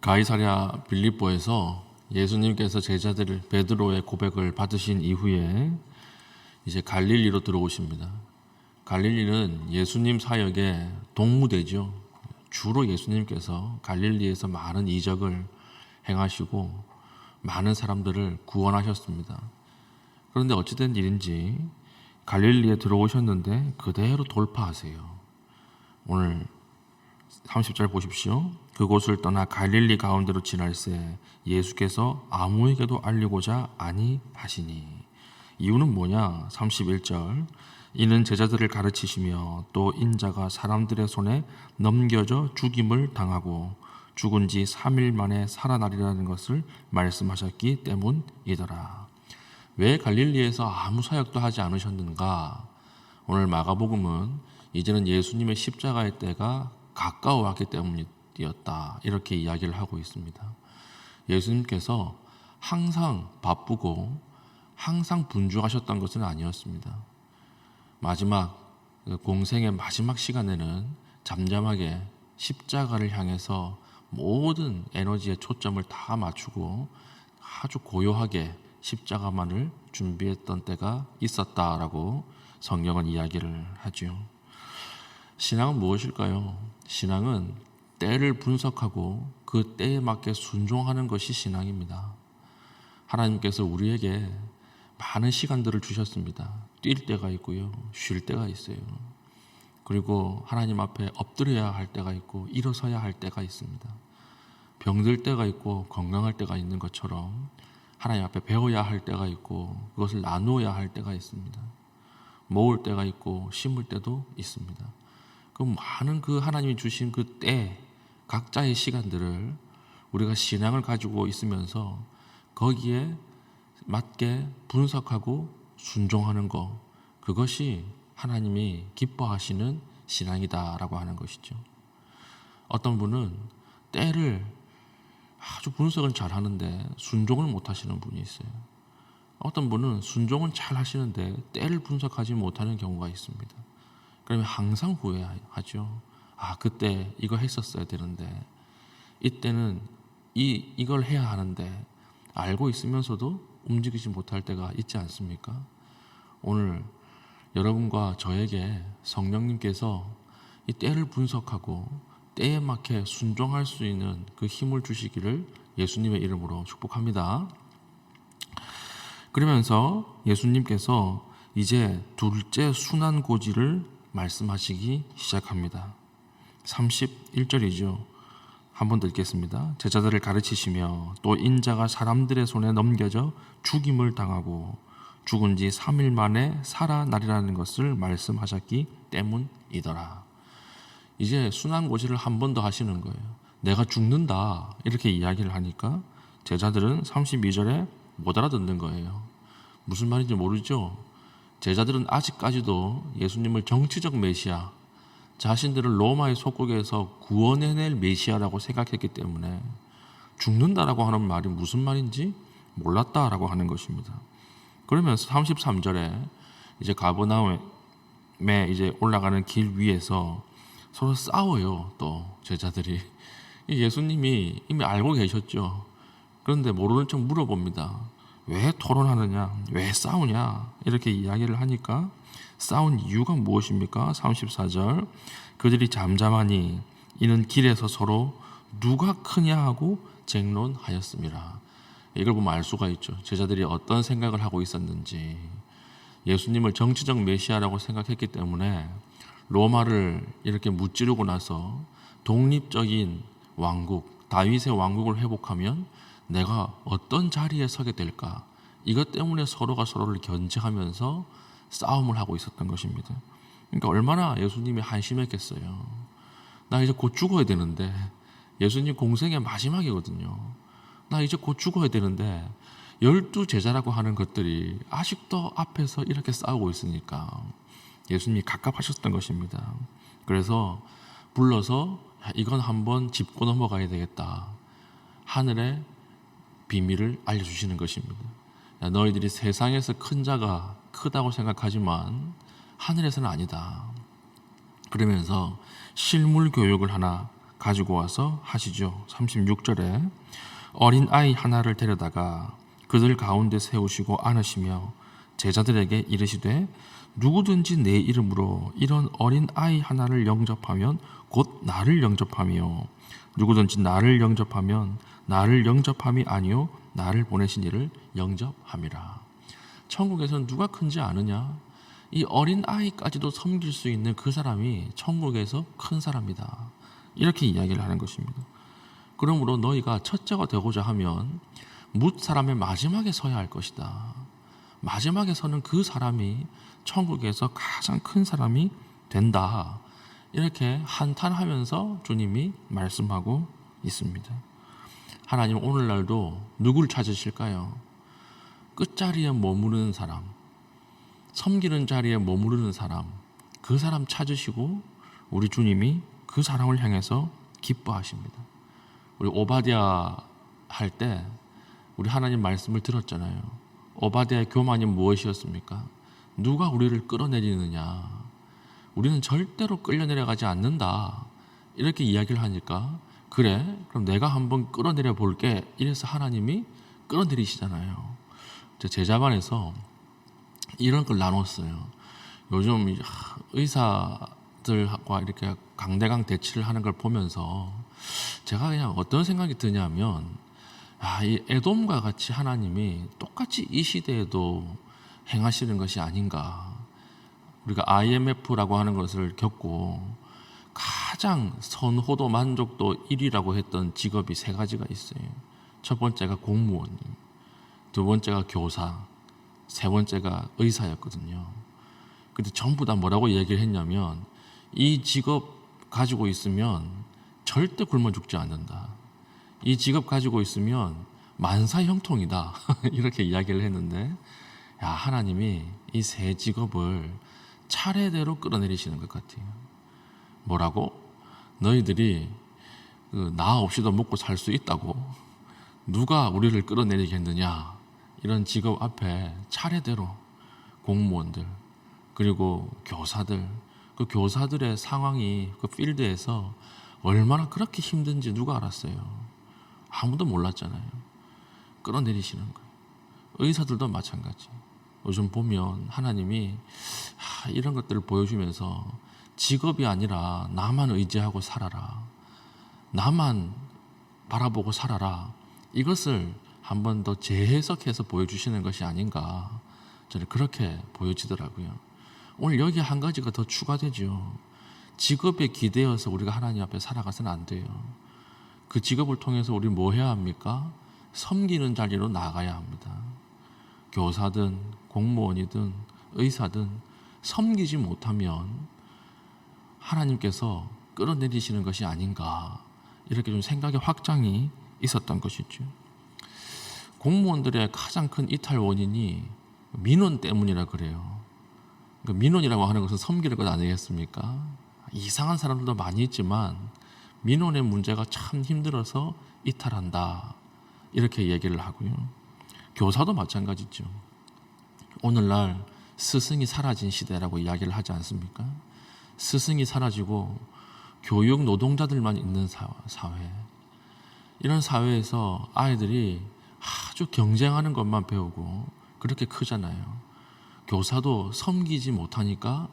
가이사랴 빌립보에서 예수님께서 제자들 베드로의 고백을 받으신 이후에 이제 갈릴리로 들어오십니다. 갈릴리는 예수님 사역의 동무대죠. 주로 예수님께서 갈릴리에서 많은 이적을 행하시고 많은 사람들을 구원하셨습니다. 그런데 어찌된 일인지 갈릴리에 들어오셨는데 그대로 돌파하세요. 오늘 30절 보십시오. 그곳을 떠나 갈릴리 가운데로 지날새 예수께서 아무에게도 알리고자 아니 하시니 이유는 뭐냐? 31절 이는 제자들을 가르치시며 또 인자가 사람들의 손에 넘겨져 죽임을 당하고 죽은 지 3일 만에 살아나리라는 것을 말씀하셨기 때문이더라. 왜 갈릴리에서 아무 사역도 하지 않으셨는가? 오늘 마가복음은 이제는 예수님의 십자가의 때가 가까워왔기 때문이었다. 이렇게 이야기를 하고 있습니다. 예수님께서 항상 바쁘고 항상 분주하셨던 것은 아니었습니다. 마지막 그 공생의 마지막 시간에는 잠잠하게 십자가를 향해서 모든 에너지의 초점을 다 맞추고 아주 고요하게 십자가만을 준비했던 때가 있었다라고 성경은 이야기를 하죠. 신앙은 무엇일까요? 신앙은 때를 분석하고 그 때에 맞게 순종하는 것이 신앙입니다. 하나님께서 우리에게 많은 시간들을 주셨습니다. 뛸 때가 있고요. 쉴 때가 있어요. 그리고 하나님 앞에 엎드려야 할 때가 있고 일어서야 할 때가 있습니다. 병들 때가 있고 건강할 때가 있는 것처럼 하나님 앞에 배워야 할 때가 있고 그것을 나누어야 할 때가 있습니다. 모을 때가 있고 심을 때도 있습니다. 그 많은 그 하나님이 주신 그 때 각자의 시간들을 우리가 신앙을 가지고 있으면서 거기에 맞게 분석하고 순종하는 것 그것이 하나님이 기뻐하시는 신앙이다라고 하는 것이죠. 어떤 분은 때를 아주 분석을 잘 하는데 순종을 못 하시는 분이 있어요. 어떤 분은 순종은 잘 하시는데 때를 분석하지 못하는 경우가 있습니다. 그러면 항상 후회하죠. 아, 그때 이거 했었어야 되는데, 이때는 이, 이걸 해야 하는데, 알고 있으면서도 움직이지 못할 때가 있지 않습니까? 오늘 여러분과 저에게 성령님께서 이 때를 분석하고 때에 맞게 순종할 수 있는 그 힘을 주시기를 예수님의 이름으로 축복합니다. 그러면서 예수님께서 이제 둘째 순환 고지를 말씀하시기 시작합니다. 31절이죠. 한번 더 읽겠습니다. 제자들을 가르치시며 또 인자가 사람들의 손에 넘겨져 죽임을 당하고 죽은 지 3일 만에 살아나리라는 것을 말씀하셨기 때문이더라. 이제 순환 고지를 한 번 더 하시는 거예요. 내가 죽는다. 이렇게 이야기를 하니까 제자들은 32절에 못 알아듣는 거예요. 무슨 말인지 모르죠? 제자들은 아직까지도 예수님을 정치적 메시아, 자신들을 로마의 속국에서 구원해낼 메시아라고 생각했기 때문에 죽는다라고 하는 말이 무슨 말인지 몰랐다라고 하는 것입니다. 그러면서 33절에 이제 가버나움에 이제 올라가는 길 위에서 서로 싸워요. 또 제자들이 예수님이 이미 알고 계셨죠. 그런데 모르는 척 물어봅니다. 왜 토론하느냐? 왜 싸우냐? 이렇게 이야기를 하니까 싸운 이유가 무엇입니까? 34절. 그들이 잠잠하니 이는 길에서 서로 누가 크냐 하고 쟁론하였습니다. 이걸 보면 알 수가 있죠. 제자들이 어떤 생각을 하고 있었는지. 예수님을 정치적 메시아라고 생각했기 때문에 로마를 이렇게 무찌르고 나서 독립적인 왕국, 다윗의 왕국을 회복하면 내가 어떤 자리에 서게 될까? 이것 때문에 서로가 서로를 견제하면서 싸움을 하고 있었던 것입니다. 그러니까 얼마나 예수님이 한심했겠어요. 나 이제 곧 죽어야 되는데 예수님 공생의 마지막이거든요. 나 이제 곧 죽어야 되는데 열두 제자라고 하는 것들이 아직도 앞에서 이렇게 싸우고 있으니까 예수님이 갑갑하셨던 것입니다. 그래서 불러서 이건 한번 짚고 넘어가야 되겠다. 하늘의 비밀을 알려주시는 것입니다. 야, 너희들이 세상에서 큰 자가 크다고 생각하지만 하늘에서는 아니다. 그러면서 실물 교육을 하나 가지고 와서 하시죠. 36절에 어린 아이 하나를 데려다가 그들 가운데 세우시고 안으시며 제자들에게 이르시되 누구든지 내 이름으로 이런 어린 아이 하나를 영접하면 곧 나를 영접하며 누구든지 나를 영접하면 나를 영접함이 아니요 나를 보내신 이를 영접함이라. 천국에서는 누가 큰지 아느냐? 이 어린 아이까지도 섬길 수 있는 그 사람이 천국에서 큰 사람이다. 이렇게 이야기를 하는 것입니다. 그러므로 너희가 첫째가 되고자 하면 묻 사람의 마지막에 서야 할 것이다. 마지막에 서는 그 사람이 천국에서 가장 큰 사람이 된다. 이렇게 한탄하면서 주님이 말씀하고 있습니다. 하나님 오늘날도 누구를 찾으실까요? 끝자리에 머무르는 사람, 섬기는 자리에 머무르는 사람, 그 사람 찾으시고 우리 주님이 그 사람을 향해서 기뻐하십니다. 우리 오바디아 할 때 우리 하나님 말씀을 들었잖아요. 오바디아의 교만이 무엇이었습니까? 누가 우리를 끌어내리느냐? 우리는 절대로 끌려내려가지 않는다. 이렇게 이야기를 하니까 그래 그럼 내가 한번 끌어내려 볼게 이래서 하나님이 끌어내리시잖아요. 제 제자반에서 이런 걸 나눴어요. 요즘 이 의사들과 이렇게 강대강 대치를 하는 걸 보면서 제가 그냥 어떤 생각이 드냐면 아, 이 에돔과 같이 하나님이 똑같이 이 시대에도 행하시는 것이 아닌가. 우리가 IMF라고 하는 것을 겪고 가장 선호도 만족도 1위라고 했던 직업이 세 가지가 있어요. 첫 번째가 공무원님, 두 번째가 교사, 세 번째가 의사였거든요. 근데 전부 다 뭐라고 얘기를 했냐면 이 직업 가지고 있으면 절대 굶어 죽지 않는다. 이 직업 가지고 있으면 만사 형통이다. 이렇게 이야기를 했는데 야, 하나님이 이 세 직업을 차례대로 끌어내리시는 것 같아요. 뭐라고? 너희들이 그나 없이도 먹고 살 수 있다고 누가 우리를 끌어내리겠느냐 이런 직업 앞에 차례대로 공무원들 그리고 교사들 그 교사들의 상황이 그 필드에서 얼마나 그렇게 힘든지 누가 알았어요? 아무도 몰랐잖아요. 끌어내리시는 거예요. 의사들도 마찬가지. 요즘 보면 하나님이 하, 이런 것들을 보여주면서 직업이 아니라 나만 의지하고 살아라. 나만 바라보고 살아라. 이것을 한 번 더 재해석해서 보여주시는 것이 아닌가. 저는 그렇게 보여지더라고요. 오늘 여기 한 가지가 더 추가되죠. 직업에 기대어서 우리가 하나님 앞에 살아가서는 안 돼요. 그 직업을 통해서 우리 뭐 해야 합니까? 섬기는 자리로 나가야 합니다. 교사든 공무원이든 의사든 섬기지 못하면 하나님께서 끌어내리시는 것이 아닌가 이렇게 좀 생각의 확장이 있었던 것이죠. 공무원들의 가장 큰 이탈 원인이 민원 때문이라 그래요. 그 민원이라고 하는 것은 섬기는 것 아니겠습니까? 이상한 사람들도 많이 있지만 민원의 문제가 참 힘들어서 이탈한다 이렇게 얘기를 하고요. 교사도 마찬가지죠. 오늘날 스승이 사라진 시대라고 이야기를 하지 않습니까? 스승이 사라지고 교육 노동자들만 있는 사회. 이런 사회에서 아이들이 아주 경쟁하는 것만 배우고 그렇게 크잖아요. 교사도 섬기지 못하니까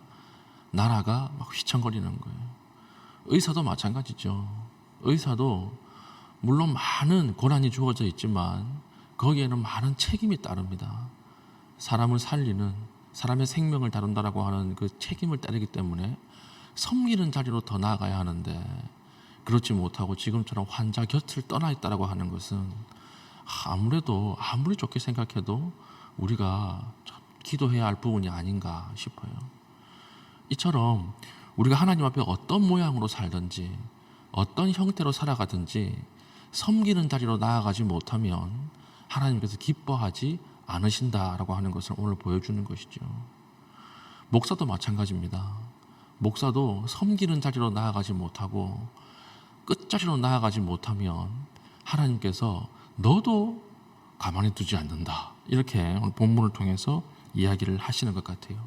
나라가 막 휘청거리는 거예요. 의사도 마찬가지죠. 의사도 물론 많은 고난이 주어져 있지만 거기에는 많은 책임이 따릅니다. 사람을 살리는 사람의 생명을 다룬다라고 하는 그 책임을 따르기 때문에 섬기는 자리로 더 나아가야 하는데 그렇지 못하고 지금처럼 환자 곁을 떠나 있다라고 하는 것은 아무래도 아무리 좋게 생각해도 우리가 기도해야 할 부분이 아닌가 싶어요. 이처럼 우리가 하나님 앞에 어떤 모양으로 살든지 어떤 형태로 살아가든지 섬기는 자리로 나아가지 못하면 하나님께서 기뻐하지 않으신다라고 하는 것을 오늘 보여주는 것이죠. 목사도 마찬가지입니다. 목사도 섬기는 자리로 나아가지 못하고 끝자리로 나아가지 못하면 하나님께서 너도 가만히 두지 않는다. 이렇게 오늘 본문을 통해서 이야기를 하시는 것 같아요.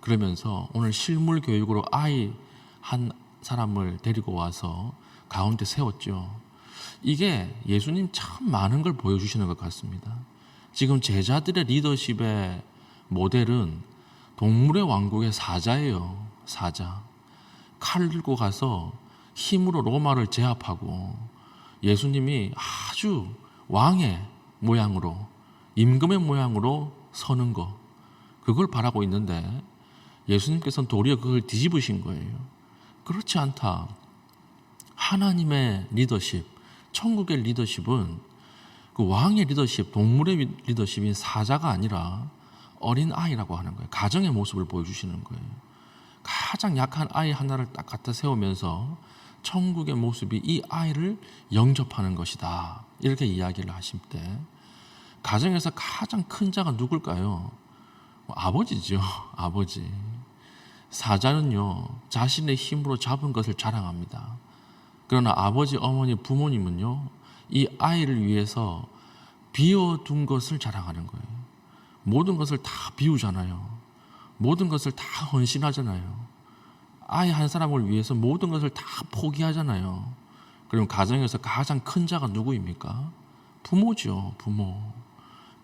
그러면서 오늘 실물 교육으로 아이 한 사람을 데리고 와서 가운데 세웠죠. 이게 예수님 참 많은 걸 보여주시는 것 같습니다. 지금 제자들의 리더십의 모델은 동물의 왕국의 사자예요. 사자. 칼 들고 가서 힘으로 로마를 제압하고 예수님이 아주 왕의 모양으로 임금의 모양으로 서는 거 그걸 바라고 있는데 예수님께서는 도리어 그걸 뒤집으신 거예요. 그렇지 않다. 하나님의 리더십, 천국의 리더십은 그 왕의 리더십, 동물의 리더십인 사자가 아니라 어린 아이라고 하는 거예요. 가정의 모습을 보여주시는 거예요. 가장 약한 아이 하나를 딱 갖다 세우면서 천국의 모습이 이 아이를 영접하는 것이다. 이렇게 이야기를 하실 때 가정에서 가장 큰 자가 누굴까요? 뭐 아버지죠. 아버지. 사자는요, 자신의 힘으로 잡은 것을 자랑합니다. 그러나 아버지, 어머니, 부모님은요, 이 아이를 위해서 비워둔 것을 자랑하는 거예요. 모든 것을 다 비우잖아요. 모든 것을 다 헌신하잖아요. 아이 한 사람을 위해서 모든 것을 다 포기하잖아요. 그럼 가정에서 가장 큰 자가 누구입니까? 부모죠, 부모.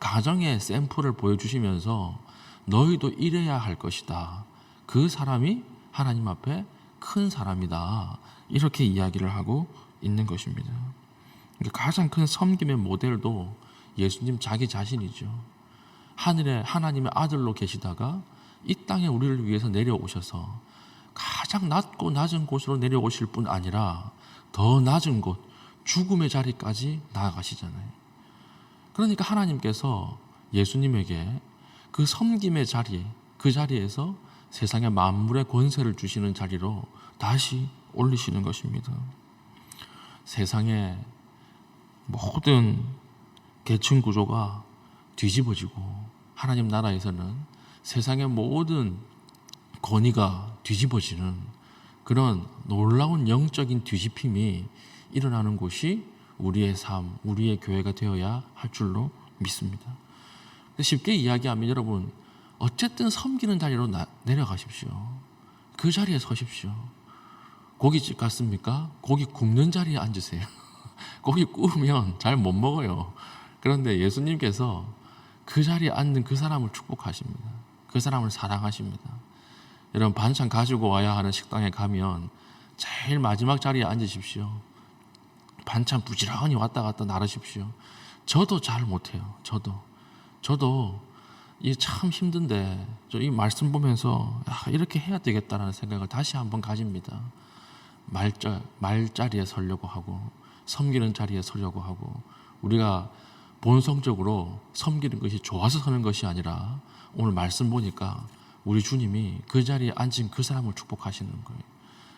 가정의 샘플을 보여주시면서 너희도 이래야 할 것이다. 그 사람이 하나님 앞에 큰 사람이다. 이렇게 이야기를 하고 있는 것입니다. 그러니까 가장 큰 섬김의 모델도 예수님 자기 자신이죠. 하늘에 하나님의 아들로 계시다가 이 땅에 우리를 위해서 내려오셔서 가장 낮고 낮은 곳으로 내려오실 뿐 아니라 더 낮은 곳, 죽음의 자리까지 나아가시잖아요. 그러니까 하나님께서 예수님에게 그 섬김의 자리, 그 자리에서 세상의 만물의 권세를 주시는 자리로 다시 올리시는 것입니다. 세상의 모든 계층 구조가 뒤집어지고 하나님 나라에서는 세상의 모든 권위가 뒤집어지는 그런 놀라운 영적인 뒤집힘이 일어나는 곳이 우리의 삶, 우리의 교회가 되어야 할 줄로 믿습니다. 쉽게 이야기하면 여러분 어쨌든 섬기는 자리로 나, 내려가십시오. 그 자리에 서십시오. 고깃집 갔습니까? 고기 굽는 자리에 앉으세요. 고기 구우면 잘 못 먹어요. 그런데 예수님께서 그 자리에 앉는 그 사람을 축복하십니다. 그 사람을 사랑하십니다. 여러분 반찬 가지고 와야 하는 식당에 가면 제일 마지막 자리에 앉으십시오. 반찬 부지런히 왔다 갔다 나르십시오. 저도 잘 못해요. 저도 저도 이참 힘든데 저 이 말씀 보면서 아, 이렇게 해야 되겠다라는 생각을 다시 한번 가집니다. 말자 말자리에 서려고 하고 섬기는 자리에 서려고 하고 우리가 본성적으로 섬기는 것이 좋아서 서는 것이 아니라 오늘 말씀 보니까 우리 주님이 그 자리에 앉은 그 사람을 축복하시는 거예요.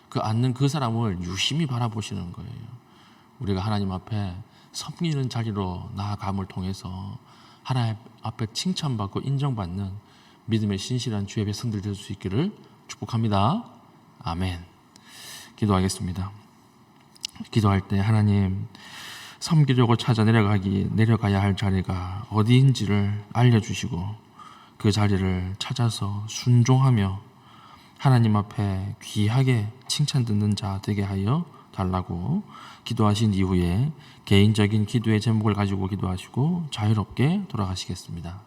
그 앉는 그 사람을 유심히 바라보시는 거예요. 우리가 하나님 앞에 섬기는 자리로 나아감을 통해서 하나님 앞에 칭찬받고 인정받는 믿음의 신실한 주의 백성들 될 수 있기를 축복합니다. 아멘. 기도하겠습니다. 기도할 때 하나님 섬기려고 찾아 내려가기 내려가야 할 자리가 어디인지를 알려주시고 그 자리를 찾아서 순종하며 하나님 앞에 귀하게 칭찬 듣는 자 되게 하여 달라고 기도하신 이후에 개인적인 기도의 제목을 가지고 기도하시고 자유롭게 돌아가시겠습니다.